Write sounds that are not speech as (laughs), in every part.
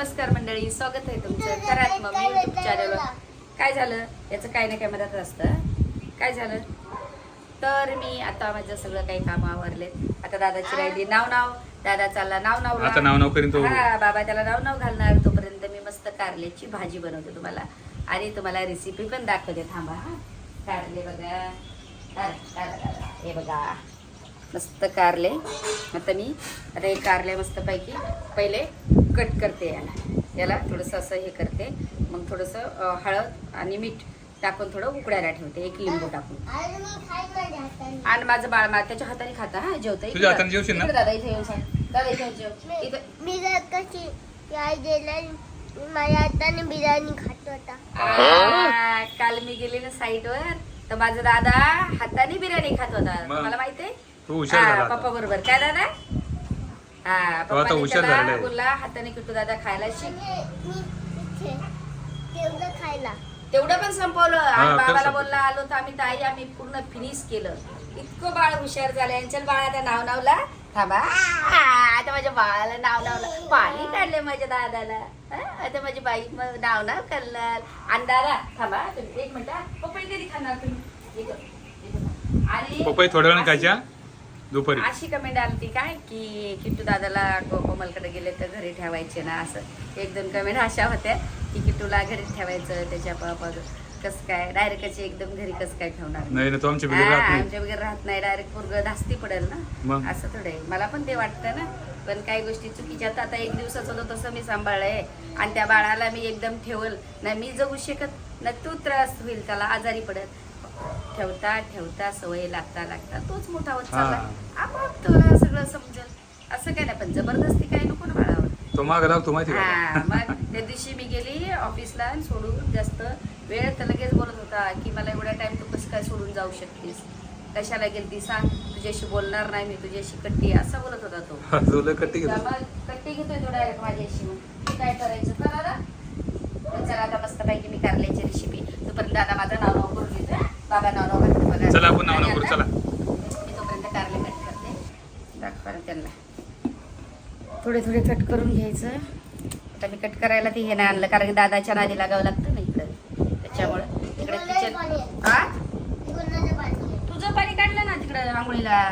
नमस्कार मंडळी स्वागत आहे तुमचं खरात मग युट्यूब चॅनलवर काय झालं? याचं काय ना काय मदत असतं. काय झालं? तर मी आता माझं सगळं काही काम आवरलेत. आता दादाची राहिली नाव नाव दादा चालला नाव नाव आता नाव नाव करीन तो. हा बाबा त्याला नाव नाव घालणार. तोपर्यंत मी मस्त कारल्याची भाजी बनवते तुम्हाला. आणि तुम्हाला रेसिपी पण दाखवते. थांबा हा. कारले बघा. हे बघा. मस्त कारले. आता मी आता हे कारले मस्तपैकी पहिले कट करते याला. याला थोडंसं असं हे करते. मग थोडंसं हळद आणि मीठ टाकून थोडं उकडायला ठेवते. एक लिंबू टाकून. आणि माझं बाळ मा त्याच्या हाताने खाता हा जेवतंय. तुझ्या हाताने जेवशील ना? इकडे दादा इथे येऊन सांग दादा इथे जेव. माझ्या हाताने बिर्याणी खात होता. काल मी गेले ना साईट वर तर माझा दादा हाताने बिर्याणी खात होता? तुम्हाला माहितीये तू हुशार झाला आता. पप्पा बरोबर. काय दादा? हा तो आता पप्पाने हुशार त्याला झालेला आहे. बोलला हाताने किट्टू दादा खायला शिक. मी इथे तेवढं खायला. तेवढं पण संपवलं. हा, आणि तर बाबाला संपवलं. बोलला आलो तर आम्ही ताई आम्ही पूर्ण फिनिश केलं. इतकं बाळ हुशार झालं. यांच्या बाळाला नाव नावला. थांबा. आ, आता माझ्या बाळाला नाव नावलं. पाणी काढले माझ्या दादाला. हा, आता माझी बाई मग नाव नाव करणार. आणि दादा थांबा तुम्ही एक मिनिट हा. पपई कधी खाणार तुम्ही? इथं, इथं. आणि पपई थोड्या वेळाने अशी- खायच्या? दुपारी. अशी कमेंट आली ती काय की किट्टू दादाला कोमलकडे गेले तर घरी ठेवायचे ना असं. एक दोन कमेंट अशा होत्या की किट्टूला घरी ठेवायचं त्याच्या बाबा कसं काय डायरेक्ट एकदम घरी कसं काय ठेवणार? नाही ना तो आमच्या वगैरे राहत नाही. डायरेक्ट पोरग धास्ती पडेल ना? असं थोडं आहे. मला पण ते वाटतं ना. पण काही गोष्टी चुकीच्या. आता एक दिवसाचं होतं तसं मी सांभाळलंय. आणि त्या बाळाला मी एकदम ठेवल. ना मी जगू शकत ना तू त्रास होईल त्याला आजारी पडत ठेवता ठेवता सवय लागता लागता. तोच मोठा होत चालला. आपोआप तुला सगळं समजेल. असं काय नाही पण जबरदस्ती काय नको ना बाळावर तो माग लागतो माहिती हा मग त्या दिवशी मी गेली ऑफिसला आणि सोडून जास्त वेळ तर लगेच बोलत होता की मला एवढ्या टाइम तू कसं काय सोडून जाऊ शकतेस? कशाला गेलती सांग? तुझ्याशी बोलणार नाही मी तुझ्याशी कट्टी असं बोलत होता तो. तो लय कट्टी घेतो कट्टी घेतोय तो डायरेक्ट माझ्याशी. मग काय करायचं? दादा तर चला आता मस्त पैकी मी कारल्याची रेसिपी तोपर्यंत दादा माझं नाव नाव करून घेतोय बाबा नाव नाव घातलं बघा चला आपण नाव नाव करू चला मी तोपर्यंत कारले कट करते दाखवा ना त्यांना. थोडे थोडे कट करून घ्यायचं. आता मी कट करायला ते हे नाही आणलं कारण की दादाच्या नादी लागावं लागतं ना इकडं. त्याच्यामुळं तिकडे किचन हा तुझं पाणी काढलं ना तिकडं आंघोळीला?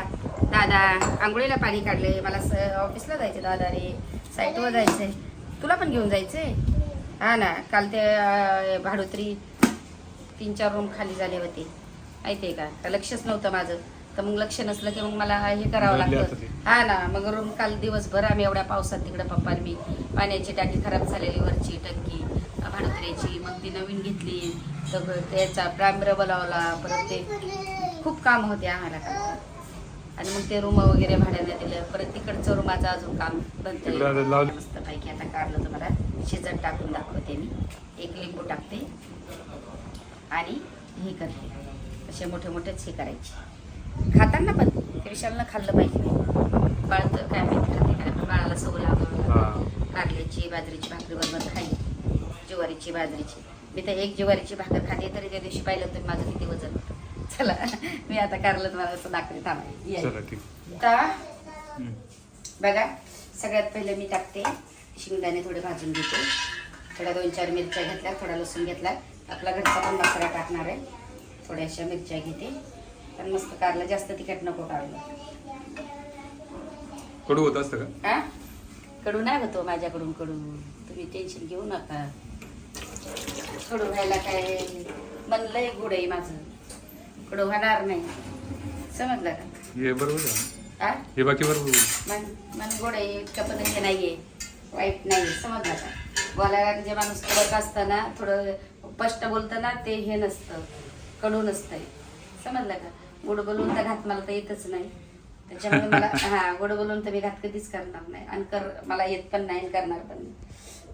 दादा आंघोळीला पाणी काढले. मला ऑफिसला जायचं दादा रे साईटवर जायचंय. तुला पण घेऊन जायचंय? हा ना. काल ते भाडोत्री तीन चार रूम खाली झाले होते. माहिती आहे का का? लक्षच नव्हतं माझं. तर मग लक्ष नसलं की मग मला हे करावं लागतं. हा ना मग रूम काल दिवसभर आम्ही एवढ्या पावसात तिकडे पप्पा मी पाण्याची टाकी खराब झालेली वरची टंकी भाडोत्र्याची मग ती नवीन घेतली. तर त्याचा प्रांब्र बोलावला परत ते खूप काम होते आम्हाला काल. आणि मग ते रूम वगैरे भाड्याने दिलं. परत तिकडचं रूमाचं अजून काम लावलं. मस्त पैकी आता काढलं तुम्हाला. शिजत टाकून दाखवते मी. एक लिंबू टाकते. आणि हे करते. असे मोठे मोठेच हे करायचे. खाताना पण ते विशालनं खाल्लं पाहिजे. बाळ तर काय माहिती खाते काय पण बाळाला सवय हा. कारल्याची बाजरीची भाकरी बरोबर खाई ज्वारीची बाजरीची. मी तर एक ज्वारीची भाकर खाते तरी त्या दिवशी पाहिलं तर माझं किती वजन. होतं चला मी आता कारलं तुम्हाला असं दाखवते थांबा. बघा सगळ्यात पहिले मी टाकते. शेंगदाणे थोडे भाजून घेते. थोड्या दोन चार मिरच्या घेतल्या थोडा लसूण घेतला. आपला घरचा पण मसाला टाकणार आहे. थोड्याशा मिरच्या घेते. पण मस्त कारलं जास्त तिखट नको काढलं कडू होत असतं का? हा? कडू नाही होतो माझ्याकडून कडू. तुम्ही टेन्शन घेऊ नका. कडू व्हायला काय? म्हणलंय गुड आहे माझं. कडू होणार नाही. समजलं का? हे बरोबर. हा? हे बाकी बरोबर मन मन गोड आहे इतकं पण हे नाहीये. वाईट नाही समजलं का? बोलायला जे माणूस कडक असताना थोडं स्पष्ट बोलताना ते हे नसतं. कडू नसतंय. समजलं का? गोड बोलून तर घात मला तर येतच नाही. त्याच्यामुळे मला हा गोड बोलून तर मी घात कधीच करणार नाही. आणि कर मला येत पण नाही करणार पण नाही.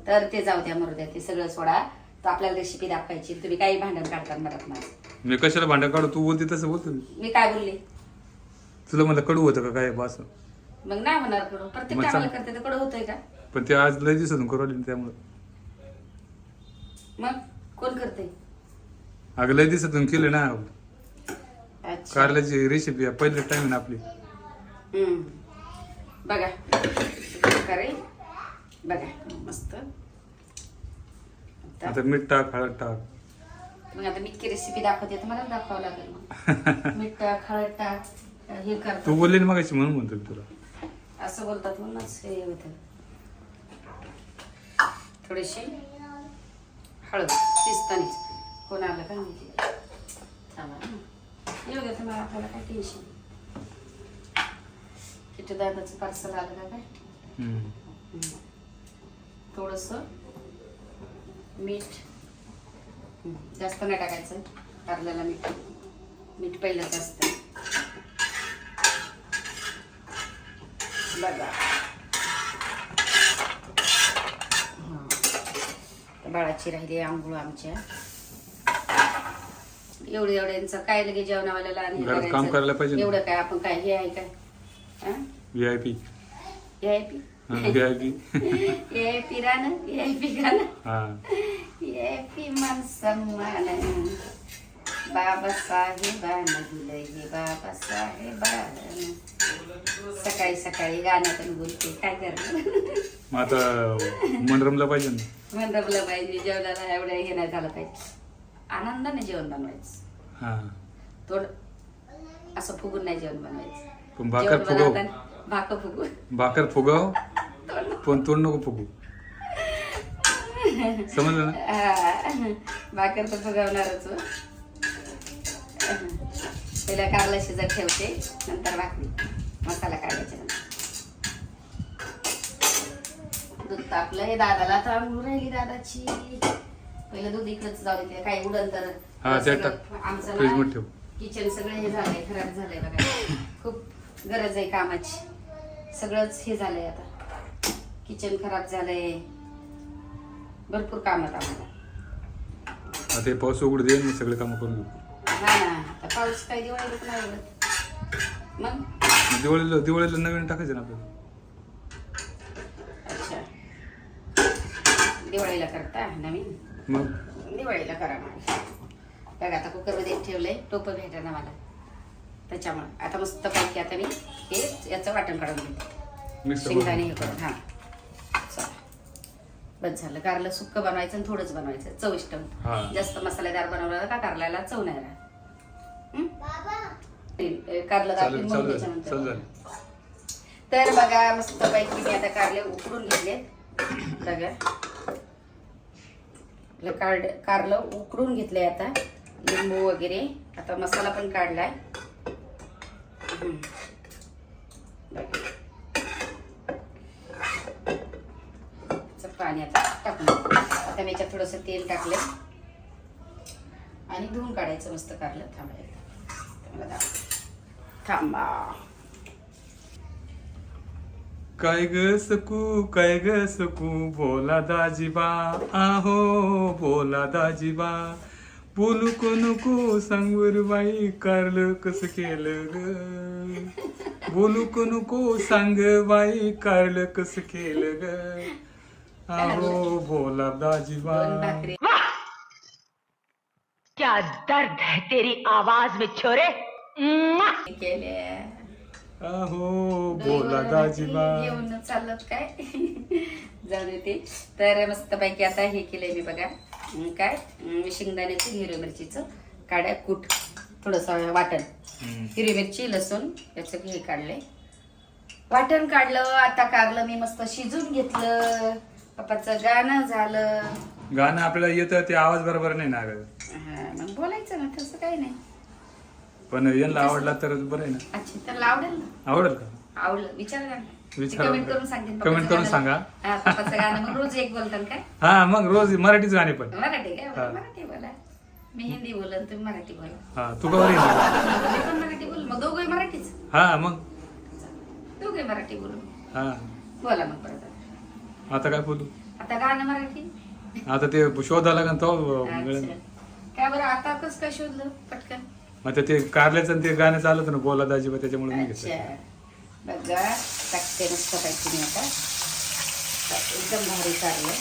तर ते जाऊ द्या मरू द्या ते सगळं सोडा. तर आपल्याला रेसिपी दाखवायची. तुम्ही काही भांडण काढतात मरात माझं मी कशाला भांडण काढू? तू बोलते तसं बोलतो मी. मी काय बोलले? तुला म्हणलं कडू होतं का काय? बस. मग नाही होणार कडू. प्रत्येक मग सांग. करते तर कडू होतंय का? पण ते आज लय दिवसातून करू आली त्यामुळे. मग कोण करते अगं लय दिवसातून केलं ना. कारल्याची रेसिपी पहिलं टाइम ना आपली. हम्म. बघा. प्रकारे बघा. मस्त. आता मीठ टाक हळद टाक. मग आता मीठची रेसिपी दाखवते तर मला दाखवावं लागेल मग. (laughs) मीठ टाक हळद टाक हे तू करतो बोलली ना मगाशी म्हणून म्हणतो मी तुला. असं बोलतात म्हणूनच हे होतं. थोडीशी हळद दिसतानीच कोण आलं का माहिती? थांबा हं. येऊ द्या तुम्हाला आपल्याला काय टेन्शन किती दादाचं पार्सल आलं का काय? हम्म. थोडस मीठ. जास्त नाही टाकायचं. कारल्याला मीठ. मीठ पहिलंच असतं बघा. हं. बाळाची राहिली आंघोळ आमच्या. एवढं एवढ्यांचं काय लगे जेवणावाल्याला आणि हे घरात काम करायचं. करायला पाहिजे ना. एवढं काय आपण काय हे आहे काय हं? V I P. हे आहे P. V I P P हा. ए पी मन सन्मान बाबासाहेबानं दिलं हे बाबासाहेबानं सकाळी सकाळी बोलते. काय करणार? मग आता मन रमलं पाहिजे ना. पाहिजे जेवणाला एवढं हे नाही झालं पाहिजे. आनंदाने जेवण बनवायचं. हा. थोडं असं फुगून नाही जेवण बनवायचं. पण भाकर जेवण फुगव. बनवताना भाकर फुगू. भाकर फुगाव. पण तोंड नको फुगू. समजलं ना? हा, भाकर तर फुगवणारच हो. पहिला कारला शिजत ठेवते नंतर भाकरी. मसाला काढायचा. नंतर दूध तापलं हे दादाला तांदूळ राहिली दादाची. पहिलं दूध इकडंच जाऊ देते काही उडल तर हा, त्यात टाक. आमचं फ्रीजमध्ये ठेव. किचन सगळं हे झालंय खराब झालंय बघा. (laughs) खूप गरज आहे कामाची. सगळंच हे झालंय आता. किचन खराब झालंय. भरपूर कामात आम्हाला. आता हे पाऊस उघड दे मी सगळे कामं करून घेऊ हा ना आता पाऊस काही दिवाळी लोक नाही मग? दिवाळीला दिवाळीला नवीन टाकायचं ना आपल्याला. अच्छा. दिवाळीला करता नवीन? मग? दिवाळीला करा मग. बघा आता कुकरमध्ये ठेवलंय टोपं भेटा ना मला. त्याच्यामुळे. आता मस्त पैकी आता मी हे याचं वाटण काढून घेते. शेंगदाणे हे करून हा. चला. बस झालं. कारलं सुक्क बनवायचं आणि थोडंच बनवायचं. चविष्ट. हा. जास्त मसालेदार बनवलं का कारल्याला चव नाही राहत. हं? कारलं त्याच्यानंतर. तर बघा मस्त पैकी मी आता कारले उकडून घेतले. बघा. आपलं कारड कारलं उकडून घेतलंय आता. लिंबू वगैरे. आता मसाला पण काढलाय. पाणी आता टाकलं आता मी याच्यात थोडंसं तेल टाकलं आणि धुवून काढायचं मस्त काढलं थांबायला थांबा. काय ग सकू काय ग सकू? बोला दाजीबा. आहो बोला दाजीबा. बोलू को नको सांग बर बाई कारलं कसं केलं ग? बोलू को नको सांग बाई कारलं कसं केलं ग? आहो बोला दाजीबा. क्या दर्द है तेरी आवाज में छोरे। आहो बोला दाजीबा. येऊन चालत काय? जाऊ दे ते. तर मस्त पैकी आता हे केलंय मी बघा. काय शेंगदाण्याची हिरवी मिरचीचं काड्या कूट थोडस वाटण. हिरवी मिरची लसूण याचं हे काढलंय. वाटण काढलं आता कारलं मी मस्त शिजून घेतलं. पप्पाचं गाणं झालं. गाणं आपल्याला येतं ते आवाज बरोबर नाही ना हा मग बोलायचं ना तसं काही नाही. पण यांना आवडला तर बरं आहे ना. अच्छा त्याला आवडेल ना? आवडेल का? आवडलं विचारा ना. कमेंट करून सांगा. हा पप्पाचं गाणं. मग रोज एक बोलतात काय? हा मग रोज मराठीच गाणे पण. मराठी काय? हा. मराठी बोला. मी हिंदी बोलन तुम्ही मराठी बोला. हा तू का पण मराठी बोल मग दोघे मराठीच. हा मग? दोघे मराठी बोलू हा. बोला मग परत आता. काय बोलू? आता गाणं मराठी? आता ते शोधा लागेल तो. काय बरं आता कसं काय शोधलं? पटकन. आता ते कारल्याचं ते गाणं चालत ना बोला दाजीबा त्याच्यामुळे मी घेतलं बघा टाकते मस्त पाहिजे मी आता एकदम भारी कारलं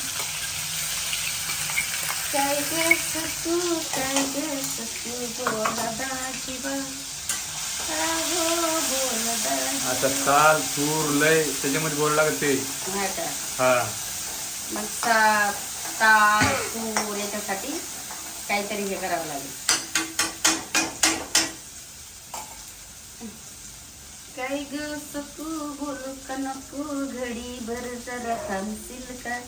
काय ग सतू काय ग सतू बोला दाजीबा आता ताल तूर लय त्याच्यामध्ये बोल लागत ते. हा का? हा. मग ता ताल तूर त्याच्यासाठी काहीतरी हे करावं लागेल. काय ग सकू बोलू का नको घडी भर जरा थांबशील का?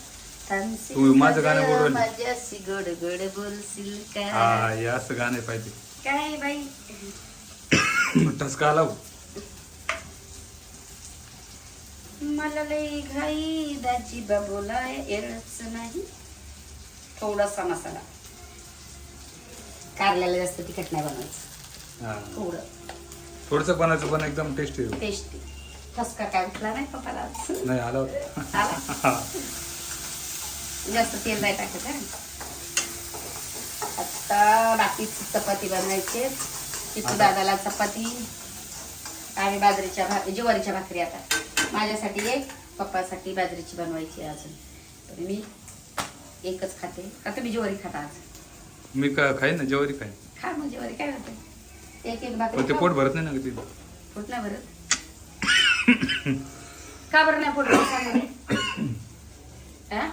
थांबशील तू का माझं गाणं ग? बोलवलं. माझ्याशी गोड गोड बोलशील का? हे असं गाणं पाहिजे. काय बाई? मला लई घाई दाजी बाबूला एवढंच नाही. थोडासा मसाला. कारल्याला जास्त तिखट नाही बनवायचं. हा. थोडं. थोडस बनायचं पण एकदम टेस्टी टेस्टी ठसका काय उठला नाही पप्पाला आज. नाही आला होता. आला? जास्त तेल नाही टाकत हा. आता बाकीची चपाती बनवायची चित्तू दादाला चपाती आणि बाजरीच्या भाकरी ज्वारीच्या भाकरी आता. माझ्यासाठी एक पप्पासाठी बाजरीची बनवायची आहे अजून. तर मी एकच खाते. का तुम्ही ज्वारी खाता आज? मी का खाईन ना? जेवारी खाईन. खा मग ज्वारी काय होते एक एक पण ते. पोट भरत नाही ना कधी पोट नाही भरत? का बरं नाही पोट भरत सांगा बरं. हा?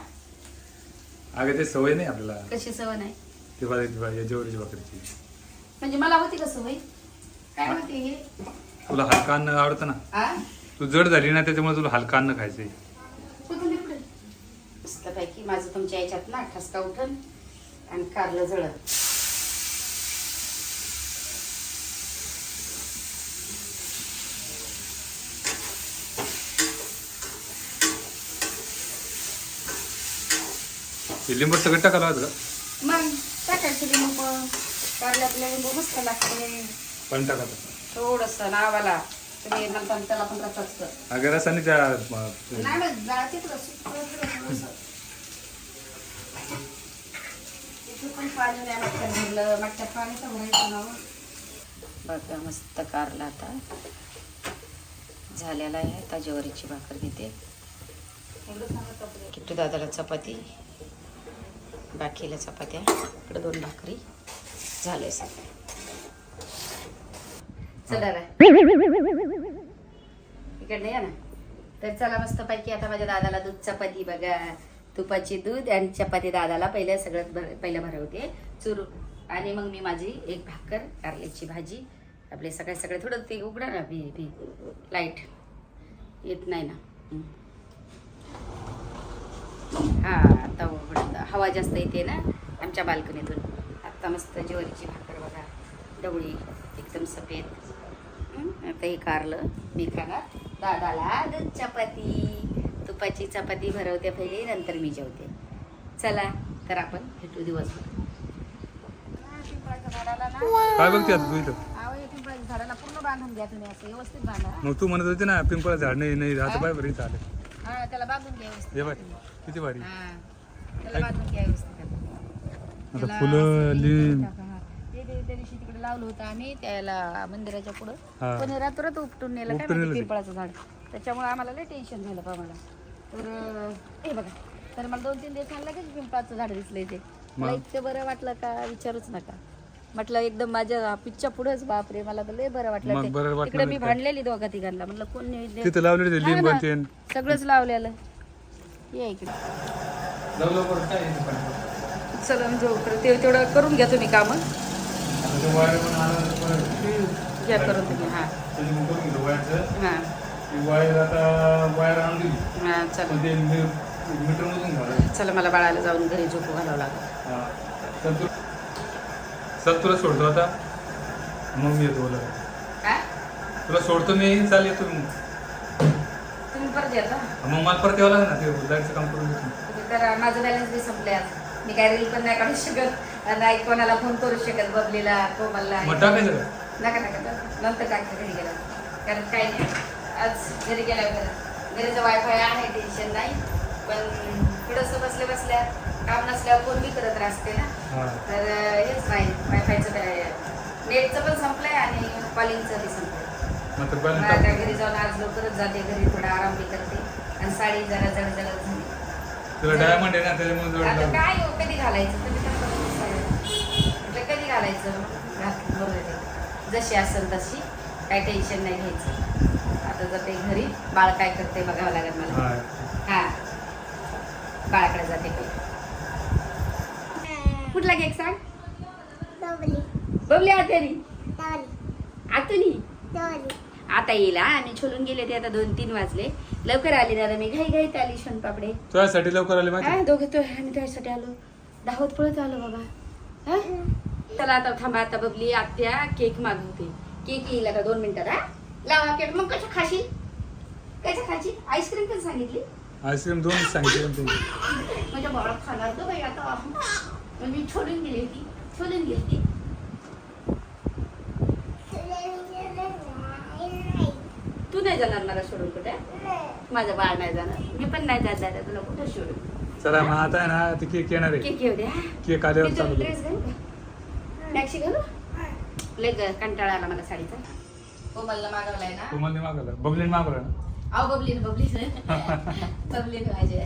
अगं ते सवय नाही आपल्याला. कशी सवय नाही? ते बा- या जेवारीची भाकरीची. म्हणजे मला होती का सवय? काय होती हे? तुला हलका अन्न आवडतं ना? आ? तू जड झाली ना त्याच्यामुळे तुला हलका अन्न खायचंय. कुठून इकडे? मस्तपैकी. माझं तुमच्या याच्यात ना ठसका उठन आणि कारलं जळत. हे लिंबू सगळं टाकायला हवं का मग टाकायचं लिंबू पण. कारल्यातलं लिंबू मस्त लागते. पण टाकायचं थोडस नावाला तुम्ही नंतर त्याला पण रस असतं अगं रसाने त्या म, नाही मग जाळतीच रस थोडंसं. इथं पण पाणी नाही मटक्यात भरलं. मटक्यात पाणी तर भरायचं ना हो. बघा मस्त कारला आता. झालेला आहे. आता ज्वारीची भाकर घेते. किट्टू दादाला चपाती. बाकीला चपात्या इकडे दोन भाकरी झाले सर चला इकडे या ना. तर चला मस्त पैकी आता माझ्या दादाला दूध चपाती बघा. तुपाची दूध आणि चपाती दादाला पहिल्या सगळ्यात भर पहिल्या भरवते. चुरू आणि मग मी माझी एक भाकर कारल्याची भाजी. आपले सकाळी सगळे थोडं ते उघडा ना भी भी. लाइट येत नाही ना. हां. हवा जास्त येते ना आमच्या बाल्कनीतून. आता मस्त ज्वारीची भाकर बघा. डवळी एकदम सफेद. आता हे कारलं. मी खाणार. दादाला दूध चपाती. तुपाची चपाती भरवते पहिले नंतर मी जेवते. चला तर आपण भेटू दिवसभर. काय बघते आता तू इथं? झाडाला पूर्ण बांधून घ्या तुम्ही असं व्यवस्थित बांधा. मग तू म्हणत होती ना पिंपळा झाड नाही नाही आता बाय बरं इथं आलं. हा त्याला बांधून घ्या व्यवस्थित. बाय किती भारी. हा. आता फुलं दिवशी तिकडे लावलं होतं आम्ही त्याला मंदिराच्या पुढं. हा. पण रात्रच उपटून नेलं काय उपटून माहिती नेलं ते. पिंपळाचं झाड. त्याच्यामुळे आम्हाला लय टेन्शन झालं पा मला तर अं, हे बघा. तर मला दोन तीन दिवस लगेच पिंपळाचं झाड दिसलंय ते. मला मग? इतकं बरं वाटलं का विचारूच नका. म्हटलं एकदम माझ्या पिच्च्या पुढेच बापरे मला तर लय बरं वाटलं मग ते. वाटलं तिकडे मी? भांडलेली दोघा तिघांना. म्हटलं कोण तिथं लावलेलं ते लिंब ना. आणि ते सगळंच लावलेलं. ये इकडे. चला जाऊ. ते तेवढं करून घ्या तुम्ही कामं. घ्या करून तुम्ही हां. हां. हां चला. चला मला बाळाला जाऊन घरी झोपू घालावं लागेल. हा. तर तू सर तुला सोडतो आता. मग मी येतो काय? तुला सोडतो मी चाल येतो मग तुम्ही परत येता मग मला परत यावं लागेल ना ते लाईटचं काम करून घेतो करा माझं बॅलन्स बी संपले आज. मी काय रील पण नाही काढू शकत. नाही कोणाला फोन करू शकत बबलीला कोमलला. मग टाकायचं का? नका नका नका. नंतर टाकते घरी गेला कारण काय नाही. आज घरी गेल्यावर घरीचं वायफाय आहे टेन्शन नाही. पण थोडंसं बसल्या बसल्या काम नसल्यावर फोन बी करत राहते ना. हा. तर हेच नाही. वायफायचं काय नेटचं पण संपलंय आणि कॉलिंगचं बी संपलंय. मग तर आता टाक. घरी जाऊन आज लवकरच जाते घरी थोडा आराम बी करते. आणि साडी जरा जड जड झाली. तुला डायमंड आहे ना त्याच्यामुळे आता लागलं. काय हो कधी घालायचं? कधी? म्हटलं कधी घालायचं? आहे. जशी असेल तशी काही टेन्शन नाही घ्यायचं. आता जाते घरी बाळ काय करते बघावं लागेल मला. हा हा. बाळाकडे जाते कुठला केक सांग? डबली बबली डबली आतुनी डबली आता येईल हा. आम्ही छोलून गेले ते आता दोन तीन वाजले. लवकर आले दादा मी घाई घाईत आली शनपापडे तुझ्यासाठी लवकर आले माहिती? हा दोघे तो आम्ही त्यासाठी आलो. धावत पळत आलो बाबा हा? चला आता थांबा आता बबली आत्या केक मागवते. केक येईल आता दोन मिनिटात हा? लावा केक. मग कसं खाशील? कसं खाशील? आईस्क्रीम पण सांगितली? आईस्क्रीम दोन सांगितले पण तुम्ही माझ्या बाळात खाणार ग बाई आता. मग मी छोडून गेली होती. छोडून गेली ती तू नाही जाणार मला सोडून कुठे? माझं बाळ नाही जाणार. मी पण नाही जात दादा तुला कुठं सोडून चला मग आता आहे ना ते केक येणार आहे. केक घेऊ द्या केक आल्यावर चालू ड्रेस घालू? का मॅक्सी घालू? लय ग- कंटाळा आला मला साडीचा. कोमलला मागवलाय ना? कोमलने मागवला. बबलीने मागवला ना? अहो बबलीन बबलीन. (laughs) बबलीन माझे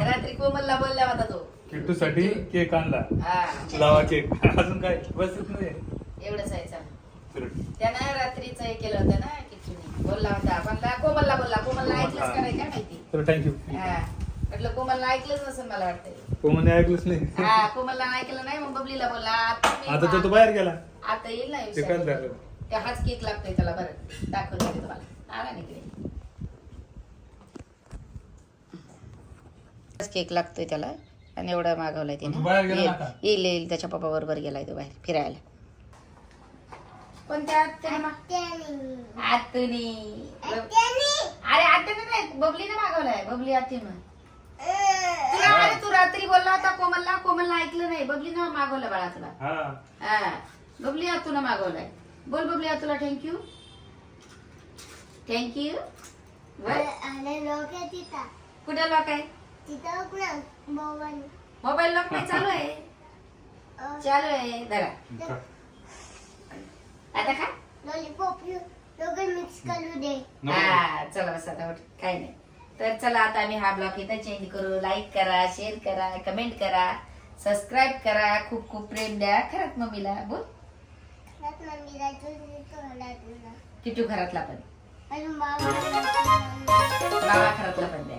रात्री कोमलला बोलला होता तो. किट्टूसाठी केक आणला. हा. लावा केक. अजून काय? बस नाही एवढंच आहे चालू. चलो. त्यानं रात्रीच हे केलं होतं ना किचून बोलला होता पण त्या कोमलला बोलला. कोमलला ऐकलंच का नाही काय माहिती? चलो थँक्यू हा. म्हटलं कोमलला ऐकलंच नसेल मला वाटतंय कोमलने ऐकलंच नाही. हा कोमलला ऐकलं नाही मग बबलीला बोलला आता मी- आता तो तो बाहेर गेला. आता येईल ना ते काय झालं त्या हाच केक लागतोय त्याला बरं. दाखवतो मी तुम्हाला. आला निकडे केक लागतोय त्याला. आणि एवढा मागवलाय तो बाहेर गेला तिने ना आता? येईल येईल. त्याच्या पप्पा बरोबर गेलाय तो बाहेर फिरायला. कोणत्या आत्याने अरे आत्याने नाही बबलीने मागवलाय. बबली आत्तीनं तुला अरे तू रात्री बोलला होता कोमलला. कोमलला ऐकलं नाही. बबलीनं मागवलं बाळा तुला. हा. हा. बबली आतूला मागवलाय. बोल बबली आतूला थँक्यू थँक्यू कुठे लॉक आहे? मोबाईल. लॉक नाही चालू आहे. चालू आहे. धरा. आता का लॉलीपॉप दोघं मिक्स करू दे. हा चला बस आता उठ. काही नाही. तर चला आता आम्ही हा ब्लॉग इथं चेंज करू. लाईक करा शेअर करा कमेंट करा सबस्क्राईब करा. खूप खूप प्रेम द्या. खरंच मम्मीला बोल. त्यात मम्मीला किटू घरातला पण. बाबा घरातला पण द्या.